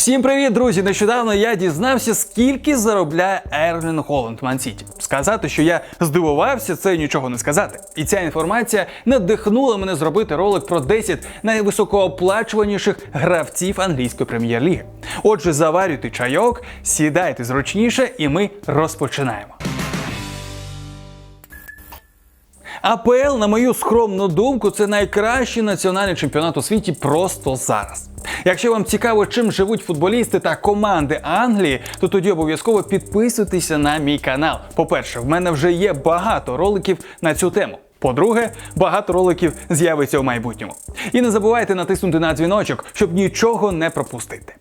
Всім привіт, друзі! Нещодавно я дізнався, скільки заробляє Ерлін Холланд Мансіті. Сказати, що я здивувався, це нічого не сказати. І ця інформація надихнула мене зробити ролик про 10 найвисокооплачуваніших гравців англійської прем'єр-ліги. Отже, заварюйте чайок, сідайте зручніше, і ми розпочинаємо. АПЛ, на мою скромну думку, це найкращий національний чемпіонат у світі просто зараз. Якщо вам цікаво, чим живуть футболісти та команди Англії, то тоді обов'язково підписуйтеся на мій канал. По-перше, в мене вже є багато роликів на цю тему. По-друге, багато роликів з'явиться у майбутньому. І не забувайте натиснути на дзвіночок, щоб нічого не пропустити.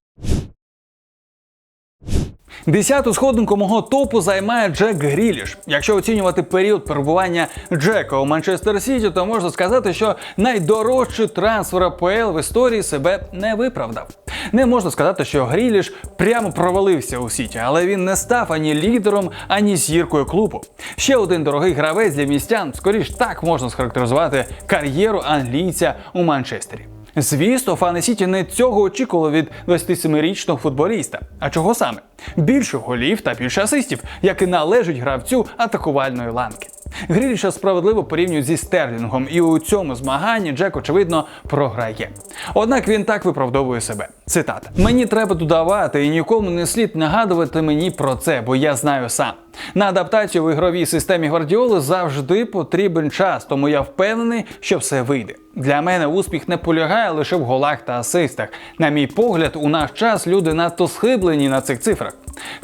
Десяту сходинку мого топу займає Джек Гріліш. Якщо оцінювати період перебування Джека у Манчестер Сіті, то можна сказати, що найдорожчий трансфер АПЛ в історії себе не виправдав. Не можна сказати, що Гріліш прямо провалився у Сіті, але він не став ані лідером, ані зіркою клубу. Ще один дорогий гравець для містян, скоріш так можна схарактеризувати кар'єру англійця у Манчестері. Звісно, фани Сіті не цього очікували від 27-річного футболіста. А чого саме? Більше голів та більше асистів, які належать гравцю атакувальної ланки. Гріліша справедливо порівнюють зі Стерлінгом, і у цьому змаганні Джек, очевидно, програє. Однак він так виправдовує себе. Цитата: Мені треба додавати, і нікому не слід нагадувати мені про це, бо я знаю сам. На адаптацію в ігровій системі Гвардіоли завжди потрібен час, тому я впевнений, що все вийде. Для мене успіх не полягає лише в голах та асистах. На мій погляд, у наш час люди надто схиблені на цих цифрах.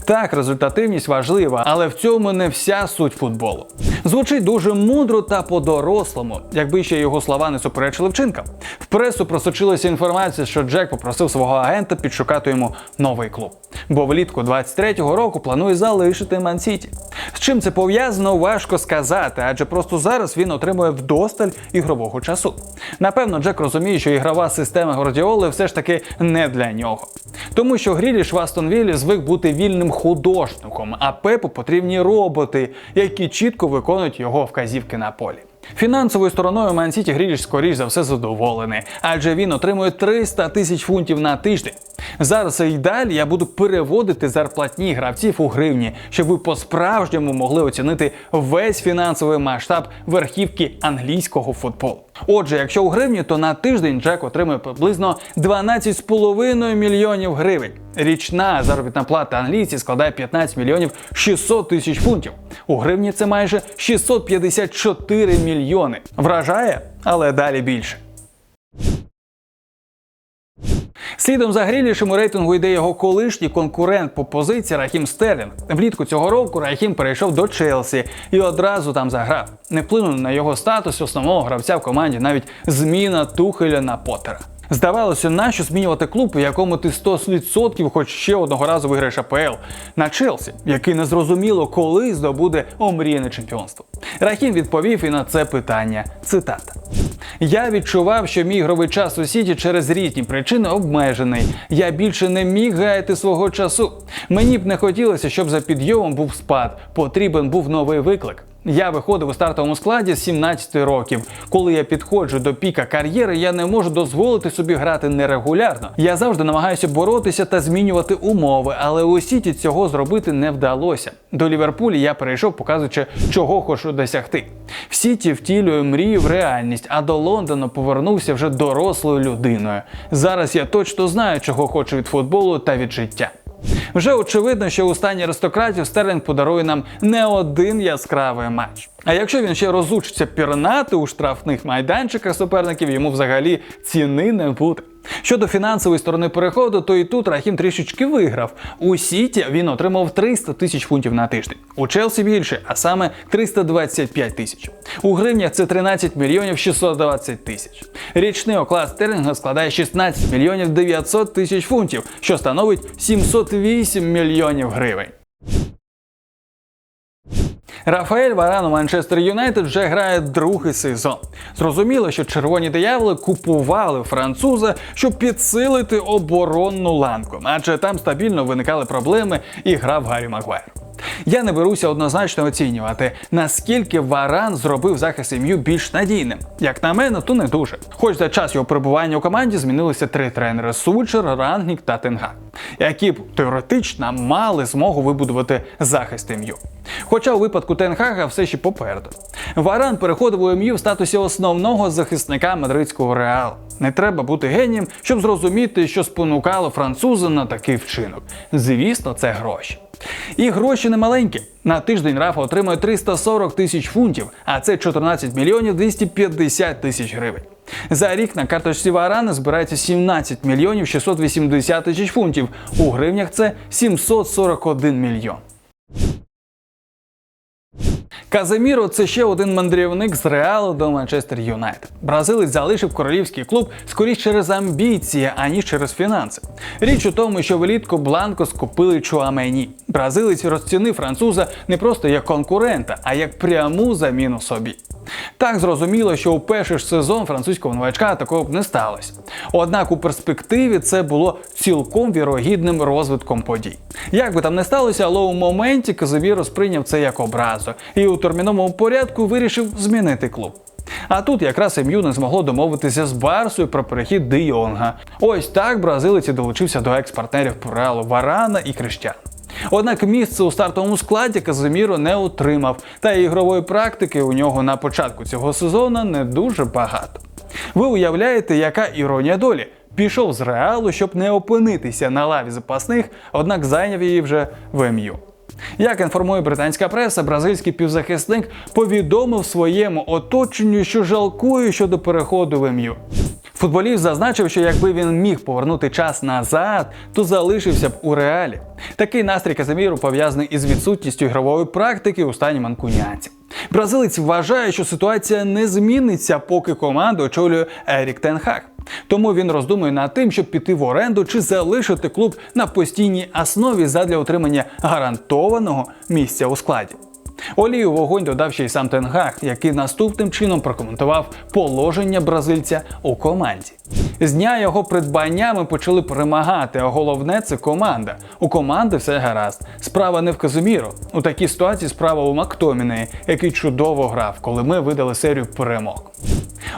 Так, результативність важлива, але в цьому не вся суть футболу. Звучить дуже мудро та по-дорослому, якби ще його слова не суперечили вчинкам. В пресу просочилася інформація, що Джек попросив свого агента підшукати йому новий клуб. Бо влітку 23-го року планує залишити Ман-Сіті. З чим це пов'язано, важко сказати, адже просто зараз він отримує вдосталь ігрового часу. Напевно, Джек розуміє, що ігрова система Гвардіоли все ж таки не для нього. Тому що Гріліш в Астон Віллі звик бути вільним художником, а Пепу потрібні роботи, які чітко виконують його вказівки на полі. Фінансовою стороною Ман-Сіті Гріліш скоріш за все задоволений, адже він отримує 300 тисяч фунтів на тиждень. Зараз і далі я буду переводити зарплатні гравців у гривні, щоб ви по-справжньому могли оцінити весь фінансовий масштаб верхівки англійського футболу. Отже, якщо у гривні, то на тиждень Джек отримує приблизно 12,5 мільйонів гривень. Річна заробітна плата англійці складає 15 мільйонів 600 тисяч фунтів. У гривні це майже 654 мільйони. Вражає, але далі більше. Слідом за Грілішем у рейтингу йде його колишній конкурент по позиції Рахім Стерлінг. Влітку цього року Рахім перейшов до Челсі і одразу там заграв. Не вплинуло на його статус основного гравця в команді навіть зміна Тухеля на Поттера. Здавалося, нащо змінювати клуб, у якому ти 100% хоч ще одного разу виграєш АПЛ на Челсі, який незрозуміло коли здобуде омріяне чемпіонство. Рахім відповів і на це питання. Цитата. Я відчував, що мій ігровий час у Сіті через різні причини обмежений. Я більше не міг гаяти свого часу. Мені б не хотілося, щоб за підйомом був спад. Потрібен був новий виклик. Я виходив у стартовому складі з 17 років. Коли я підходжу до піка кар'єри, я не можу дозволити собі грати нерегулярно. Я завжди намагаюся боротися та змінювати умови, але у Сіті цього зробити не вдалося. До Ліверпулі я перейшов, показуючи, чого хочу досягти. В Сіті втілюю мрію в реальність, а до Лондону повернувся вже дорослою людиною. Зараз я точно знаю, чого хочу від футболу та від життя. Вже очевидно, що у стані аристократів Стерлінг подарує нам не один яскравий матч. А якщо він ще розучиться пірнати у штрафних майданчиках суперників, йому взагалі ціни не буде. Щодо фінансової сторони переходу, то і тут Рахім трішечки виграв. У Сіті він отримав 300 тисяч фунтів на тиждень. У Челсі більше, а саме 325 тисяч. У гривнях це 13 мільйонів 620 тисяч. Річний оклад стерлінга складає 16 мільйонів 900 тисяч фунтів, що становить 708 мільйонів гривень. Рафаель Варан у Манчестер Юнайтед вже грає другий сезон. Зрозуміло, що червоні дияволи купували француза, щоб підсилити оборонну ланку, адже там стабільно виникали проблеми і грав Гаррі Магуайр. Я не беруся однозначно оцінювати, наскільки Варан зробив захист ім'ю більш надійним. Як на мене, то не дуже. Хоч за час його перебування у команді змінилися три тренери: Сучер, Рангнік та Тенгак, які б теоретично мали змогу вибудувати захист ім'ю. Хоча у випадку Тенгага все ще попереду. Варан переходив у ім'ю в статусі основного захисника мадридського реалу. Не треба бути генієм, щоб зрозуміти, що спонукало француза на такий вчинок. Звісно, це гроші. І гроші не маленькі. На тиждень Рафа отримує 340 тисяч фунтів, а це 14 мільйонів 250 тисяч гривень. За рік на карточці Варана збирається 17 мільйонів 680 тисяч фунтів. У гривнях це 741 мільйон. Каземіро це ще один мандрівник з Реалу до Манчестер Юнайтед. Бразилець залишив королівський клуб скоріше через амбіції, аніж через фінанси. Річ у тому, що влітку Бланко скупили Чуамені. Бразилець розцінив француза не просто як конкурента, а як пряму заміну собі. Так зрозуміло, що у перший ж сезон французького новачка такого б не сталося. Однак у перспективі це було цілком вірогідним розвитком подій. Як би там не сталося, але у моменті Казавіро сприйняв це як образу і у терміновому порядку вирішив змінити клуб. А тут якраз МЮ не змогло домовитися з Барсою про перехід Де Йонга. Ось так бразилець і долучився до екс-партнерів Реалу Варана і Криштян. Однак місце у стартовому складі Казиміро не отримав, та ігрової практики у нього на початку цього сезону не дуже багато. Ви уявляєте, яка іронія долі? Пішов з реалу, щоб не опинитися на лаві запасних, однак зайняв її вже в МЮ. Як інформує британська преса, бразильський півзахисник повідомив своєму оточенню, що жалкує щодо переходу в МЮ. Футболіст зазначив, що якби він міг повернути час назад, то залишився б у реалі. Такий настрій Казиміру пов'язаний із відсутністю ігрової практики у стані манкуніанців. Бразилець вважає, що ситуація не зміниться, поки команду очолює Ерік Тенхак. Тому він роздумує над тим, щоб піти в оренду чи залишити клуб на постійній основі задля отримання гарантованого місця у складі. Олію вогонь додав ще й сам Тенгах, який наступним чином прокоментував положення бразильця у команді. З дня його придбання ми почали перемагати, а головне це команда. У команди все гаразд. Справа не в Казиміру. У такій ситуації справа у Мактомінеї, який чудово грав, коли ми видали серію перемог.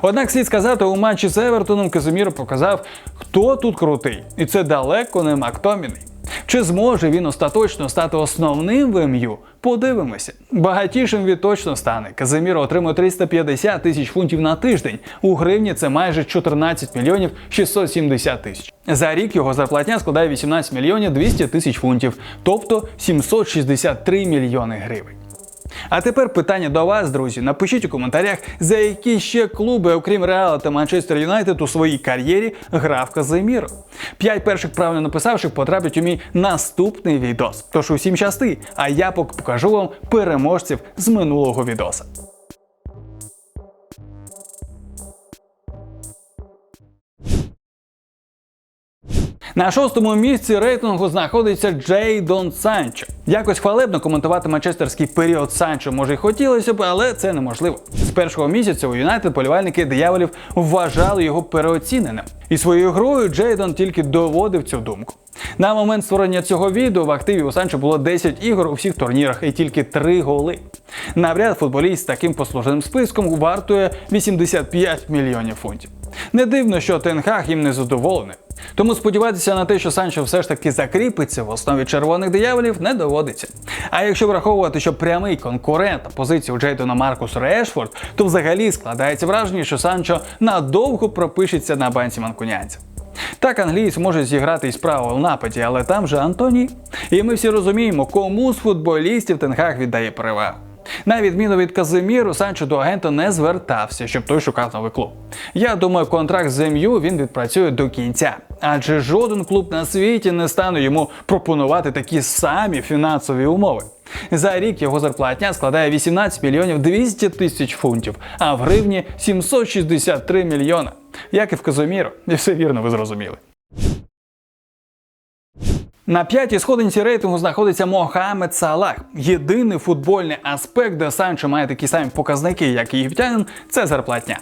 Однак слід сказати, у матчі з Евертоном Казиміро показав, хто тут крутий, і це далеко не Мактоміний. Чи зможе він остаточно стати основним в МЮ? Подивимося. Багатішим він точно стане. Казиміро отримує 350 тисяч фунтів на тиждень. У гривні це майже 14 мільйонів 670 тисяч. За рік його зарплатня складає 18 мільйонів 200 тисяч фунтів, тобто 763 мільйони гривень. А тепер питання до вас, друзі. Напишіть у коментарях, за які ще клуби, окрім Реала та Манчестер Юнайтед, у своїй кар'єрі грав Казимір. П'ять перших правильно написавших потраплять у мій наступний відос. Тож усім щасти, а я покажу вам переможців з минулого відоса. На шостому місці рейтингу знаходиться Джейдон Санчо. Якось хвалебно коментувати манчестерський період Санчо може й хотілося б, але це неможливо. З першого місяця у Юнайтед полівальники дияволів вважали його переоціненим. І своєю грою Джейдон тільки доводив цю думку. На момент створення цього відео в активі у Санчо було 10 ігор у всіх турнірах і тільки 3 голи. Навряд футболіст з таким послужним списком вартує 85 мільйонів фунтів. Не дивно, що Тенхаг їм не задоволений. Тому сподіватися на те, що Санчо все ж таки закріпиться в основі червоних дияволів, не доводиться. А якщо враховувати, що прямий конкурент на позицію Джейдона Маркус Решфорд, то взагалі складається враження, що Санчо надовго пропишеться на банці манкунянців. Так англієць може зіграти і справа в нападі, але там же Антоні. І ми всі розуміємо, кому з футболістів Тенхаг віддає перевагу. На відміну від Казиміру, Санчо до агента не звертався, щоб той шукав новий клуб. Я думаю, контракт з МЮ він відпрацює до кінця, адже жоден клуб на світі не стане йому пропонувати такі самі фінансові умови. За рік його зарплатня складає 18 мільйонів 200 тисяч фунтів, а в гривні 763 мільйона. Як і в Казиміру, і все вірно, ви зрозуміли. На п'ятій сходинці рейтингу знаходиться Мохамед Салах. Єдиний футбольний аспект, де Санчо має такі самі показники, як і єгиптянин, це зарплатня.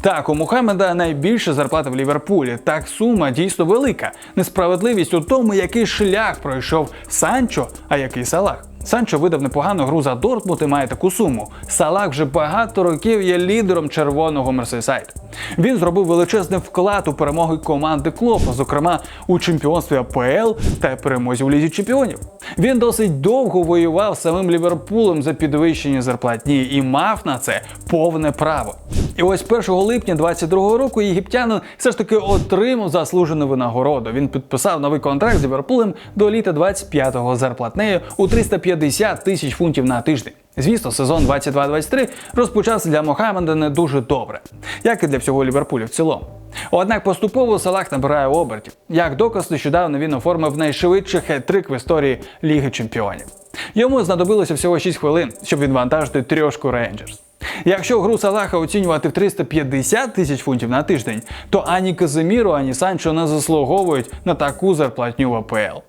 Так, у Мухаммеда найбільша зарплата в Ліверпулі. Так сума дійсно велика. Несправедливість у тому, який шлях пройшов Санчо, а який Салах. Санчо видав непогану гру за Дортмунд і має таку суму. Салах вже багато років є лідером червоного Мерсейсайду. Він зробив величезний вклад у перемоги команди Клопа, зокрема у чемпіонстві АПЛ та перемозі у Лізі Чемпіонів. Він досить довго воював з самим Ліверпулем за підвищення зарплатні і мав на це повне право. І ось 1 липня 22-го року єгиптянин все ж таки отримав заслужену винагороду. Він підписав новий контракт з Ліверпулем до літа 25-го зарплатнею у 350 тисяч фунтів на тиждень. Звісно, сезон 22-23 розпочався для Мохаммеда не дуже добре, як і для всього Ліверпулю в цілому. Однак поступово Салах набирає обертів. Як доказ, нещодавно він оформив найшвидший хет-трик в історії Ліги Чемпіонів. Йому знадобилося всього 6 хвилин, щоб відвантажити трьошку Рейнджерс. Якщо гру Салаха оцінювати в 350 тисяч фунтів на тиждень, то ані Казиміро, ані Санчо не заслуговують на таку зарплатню в АПЛ.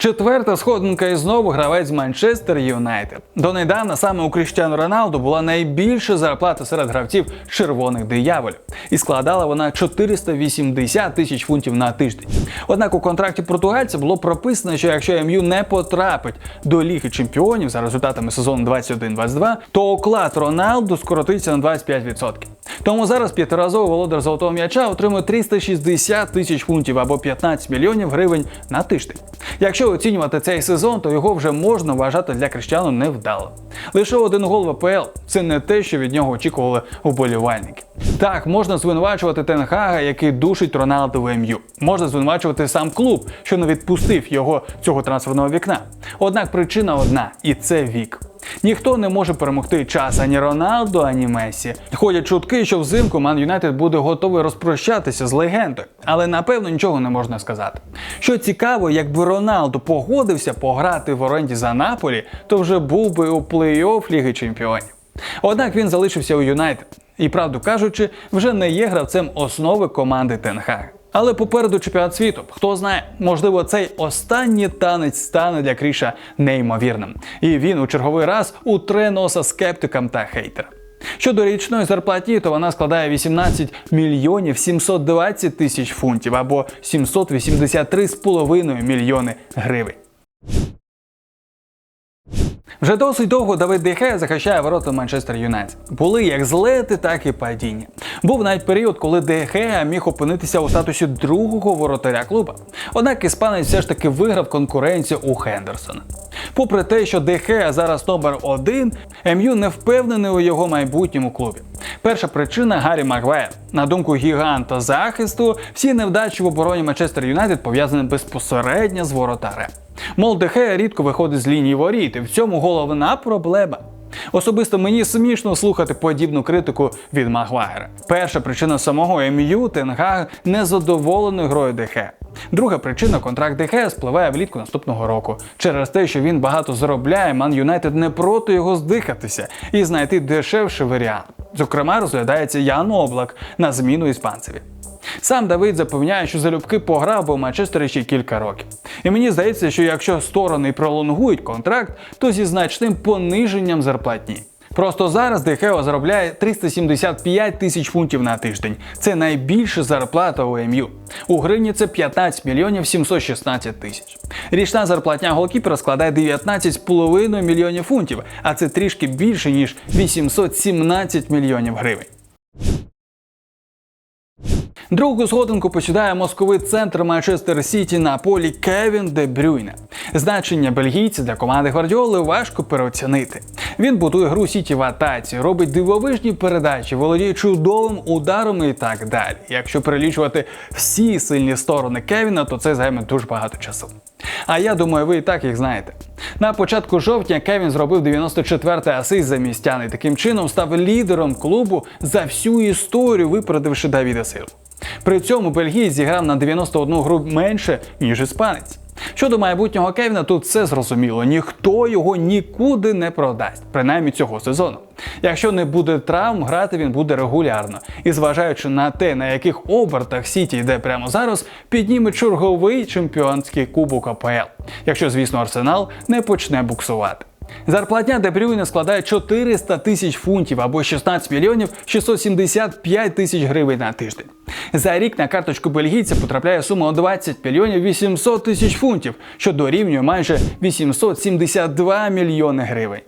Четверта сходинка і знову гравець Манчестер Юнайтед. Донедавна саме у Кріштіану Роналду була найбільша зарплата серед гравців червоних дияволів, і складала вона 480 тисяч фунтів на тиждень. Однак у контракті португальця було прописано, що якщо МЮ не потрапить до Ліги Чемпіонів за результатами сезону 21-22, то оклад Роналду скоротиться на 25%. Тому зараз п'ятиразовий володар золотого м'яча отримує 360 тисяч фунтів або 15 мільйонів гривень на тиждень. Якщо оцінювати цей сезон, то його вже можна вважати для Кріштіану невдалим. Лише один гол в АПЛ – це не те, що від нього очікували вболівальники. Так, можна звинувачувати Тенхага, який душить Роналду в МЮ. Можна звинувачувати сам клуб, що не відпустив його цього трансферного вікна. Однак причина одна, і це вік. Ніхто не може перемогти час ані Роналду, ані Месі. Ходять чутки, що взимку Ман Юнайтед буде готовий розпрощатися з легендою, але напевно нічого не можна сказати. Що цікаво, якби Роналду погодився пограти в оренді за Наполі, то вже був би у плей-офф Ліги Чемпіонів. Однак він залишився у Юнайтед і, правду кажучи, вже не є гравцем основи команди Тенхага. Але попереду чемпіонат світу. Хто знає, можливо, цей останній танець стане для Кріша неймовірним. І він у черговий раз утре носа скептикам та хейтерам. Щодо річної зарплаті, то вона складає 18 мільйонів 720 тисяч фунтів або 783,5 мільйони гривень. Вже досить довго Давид Дехе захищає ворота Манчестер Юнайтед. Були як злети, так і падіння. Був навіть період, коли Дехе міг опинитися у статусі другого воротаря клуба. Однак іспанець все ж таки виграв конкуренцію у Хендерсона. Попри те, що Дехе зараз номер один, МЮ не впевнений у його майбутньому клубі. Перша причина Гаррі Магвайр. На думку гіганта захисту, всі невдачі в обороні Манчестер Юнайтед пов'язані безпосередньо з воротарем. Мол, Дехея рідко виходить з лінії воріт, і в цьому головна проблема. Особисто мені смішно слухати подібну критику від Магуайра. Перша причина самого МЮ Тенгаг незадоволений грою Дехе. Друга причина контракт Дехе спливає влітку наступного року. Через те, що він багато заробляє, Ман Юнайтед не проти його здихатися і знайти дешевший варіант. Зокрема, розглядається Ян Облак на зміну іспанцеві. Сам Давид запевняє, що залюбки пограв би у Манчестері ще кілька років. І мені здається, що якщо сторони пролонгують контракт, то зі значним пониженням зарплатні. Просто зараз Дехео заробляє 375 тисяч фунтів на тиждень. Це найбільша зарплата у МЮ. У гривні це 15 мільйонів 716 тисяч. Річна зарплатня голкіпера складає 19,5 мільйонів фунтів, а це трішки більше ніж 817 мільйонів гривень. Другу сходинку посідає московий центр Манчестер Сіті на полі Кевін Де Брюйне. Значення бельгійця для команди Гвардіоли важко переоцінити. Він будує гру Сіті в атаці, робить дивовижні передачі, володіє чудовим ударом і так далі. Якщо перелічувати всі сильні сторони Кевіна, то це займе дуже багато часу. А я думаю, ви і так їх знаєте. На початку жовтня Кевін зробив 94-й асист за містян і таким чином став лідером клубу за всю історію, випередивши Давіда Силу. При цьому бельгієць зіграв на 91 гру менше, ніж іспанець. Щодо майбутнього Кевіна, тут все зрозуміло. Ніхто його нікуди не продасть, принаймні цього сезону. Якщо не буде травм, грати він буде регулярно. І зважаючи на те, на яких обертах Сіті йде прямо зараз, підніме черговий чемпіонський кубок АПЛ. Якщо, звісно, Арсенал не почне буксувати. Зарплатня Де Брюйне складає 400 тисяч фунтів або 16 мільйонів 675 тисяч гривень на тиждень. За рік на карточку бельгійця потрапляє сума 20 мільйонів 800 тисяч фунтів, що дорівнює майже 872 мільйони гривень.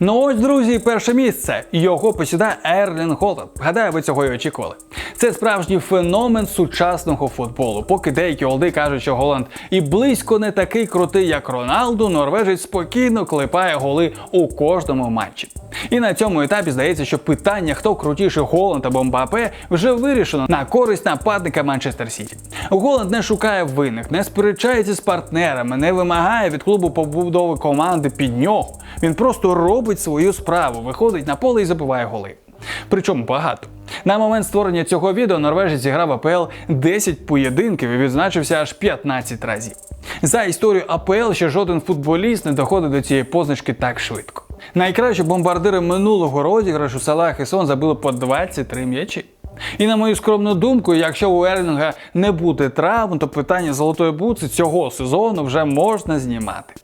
Ну ось, друзі, перше місце. Його посідає Ерлін Холланд. Гадаю, ви цього й очікували. Це справжній феномен сучасного футболу. Поки деякі олди кажуть, що Голланд і близько не такий крутий, як Роналду, норвежець спокійно клепає голи у кожному матчі. І на цьому етапі здається, що питання, хто крутіший Голланд або Мбапе, вже вирішено на користь нападника Манчестер Сіті. Голланд не шукає винних, не сперечається з партнерами, не вимагає від клубу побудови команди під нього. Він просто робить свою справу, виходить на поле і забиває голи. Причому багато. На момент створення цього відео норвежець зіграв АПЛ 10 поєдинків і відзначився аж 15 разів. За історію АПЛ ще жоден футболіст не доходить до цієї позначки так швидко. Найкращі бомбардири минулого розіграшу Салах і Сон забили по 23 м'ячі. І на мою скромну думку, якщо у Ерлінга не буде травм, то питання золотої буци цього сезону вже можна знімати.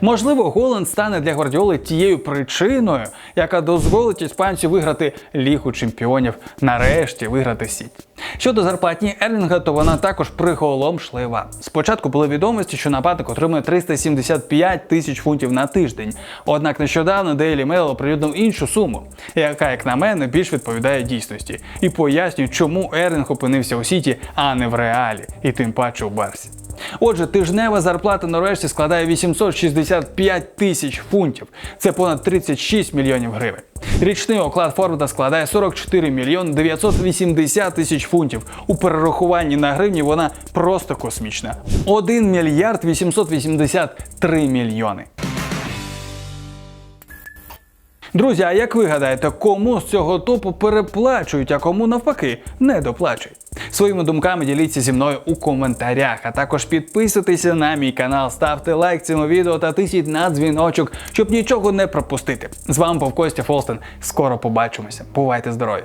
Можливо, Голланд стане для Гвардіоли тією причиною, яка дозволить іспанцю виграти Лігу чемпіонів, нарешті виграти Сіті. Щодо зарплатні Ерлінга, то вона також приголомшлива. Спочатку були відомості, що нападник отримує 375 тисяч фунтів на тиждень. Однак нещодавно Daily Mail оприлюднив іншу суму, яка, як на мене, більш відповідає дійсності, і пояснює, чому Ерлінг опинився у Сіті, а не в реалі, і тим паче у Барсі. Отже, тижнева зарплата норвежці складає 865 тисяч фунтів. Це понад 36 мільйонів гривень. Річний оклад Форварда складає 44 мільйони 980 тисяч фунтів. У перерахуванні на гривні вона просто космічна. 1 мільярд 883 мільйони. Друзі, а як ви гадаєте, кому з цього топу переплачують, а кому навпаки не доплачують? Своїми думками діліться зі мною у коментарях, а також підписуйтеся на мій канал, ставте лайк цьому відео та тисніть на дзвіночок, щоб нічого не пропустити. З вами був Костя Фолстен. Скоро побачимося. Бувайте здорові!